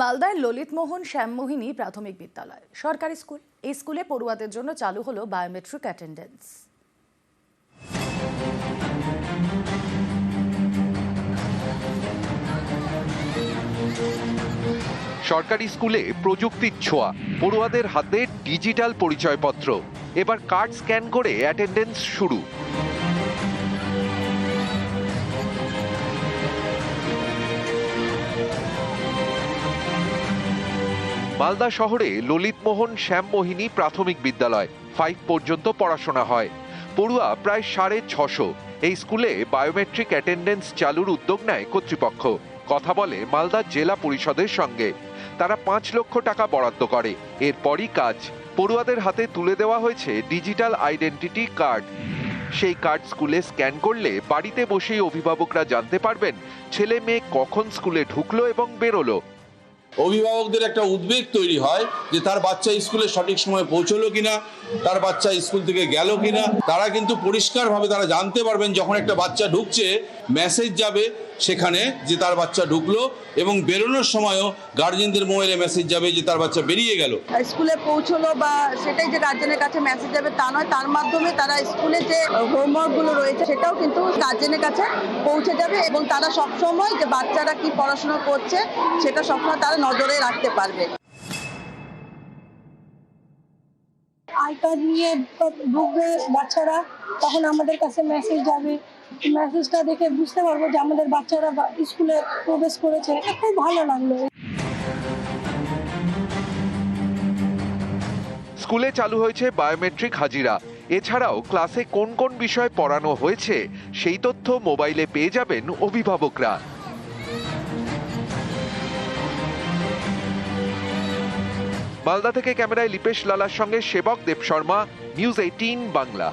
মালদায় ললিতমোহন শ্যামমোহিনী প্রাথমিক বিদ্যালয়। সরকারি স্কুল। এই স্কুলে পড়ুয়াদের জন্য চালু হলো বায়োমেট্রিক অ্যাটেন্ডেন্স সরকারি স্কুলে প্রযুক্তির ছোঁয়া, পড়ুয়াদের হাতে ডিজিটাল পরিচয়পত্র। এবার কার্ড স্ক্যান করে অ্যাটেন্ডেন্স শুরু। মালদা শহরে ললিতমোহন শ্যামমোহিনী প্রাথমিক বিদ্যালয় ফাইভ পর্যন্ত পড়াশোনা হয়। পড়ুয়া প্রায় সাড়ে ছশো। এই স্কুলে বায়োমেট্রিক অ্যাটেন্ডেন্স চালুর উদ্যোগ নেয় কর্তৃপক্ষ। কথা বলে মালদা জেলা পরিষদের সঙ্গে। তারা পাঁচ লক্ষ টাকা বরাদ্দ করে। এরপরই কাজ। পড়ুয়াদের হাতে তুলে দেওয়া হয়েছে ডিজিটাল আইডেন্টিটি কার্ড সেই কার্ড স্কুলে স্ক্যান করলে বাড়িতে বসেই অভিভাবকরা জানতে পারবেন, ছেলে মেয়ে কখন স্কুলে ঢুকলো এবং বেরোলো। অভিভাবকদের একটা উদ্বেগ তৈরি হয় যে তার বাচ্চা স্কুলে সঠিক সময়ে পৌঁছলো কিনা, তার বাচ্চা স্কুল থেকে গেল কিনা, তারা কিন্তু পরিষ্কারভাবে তারা জানতে পারবেন যখন একটা বাচ্চা ঢুকছে মেসেজ যাবে সেখানে যে তার বাচ্চা ঢুকলো এবং বেরোনোর সময়ও গার্জেনদের মোবাইলে মেসেজ যাবে যে তার বাচ্চা বেরিয়ে গেল। স্কুলে পৌঁছলো বা সেটাই যে গার্জেনের কাছে মেসেজ যাবে তা নয়, তার মাধ্যমে তারা স্কুলে যে হোমওয়ার্কগুলো রয়েছে সেটাও কিন্তু গার্জেনের কাছে পৌঁছে যাবে এবং তারা সবসময় যে বাচ্চারা কি পড়াশোনা করছে, সেটা সবসময় তারা নজরে রাখতে পারবে। আই কার্ড নিয়ে ঢুকবে বাচ্চারা তখন আমাদের কাছে মেসেজ যাবে। মেসেজটা দেখে বুঝতে পারব যে আমাদের বাচ্চারা স্কুলে প্রবেশ করেছে। এটা খুব ভালো লাগল। স্কুলে চালু হয়েছে বায়োমেট্রিক হাজিরা। এছাড়াও ক্লাসে কোন কোন বিষয় পড়ানো হয়েছে সেই তথ্য মোবাইলে পেয়ে যাবেন অভিভাবকরা। মালদা থেকে ক্যামেরায় লিপেশ লালার সঙ্গে সেবক দেব শর্মা নিউজ এইটিন বাংলা।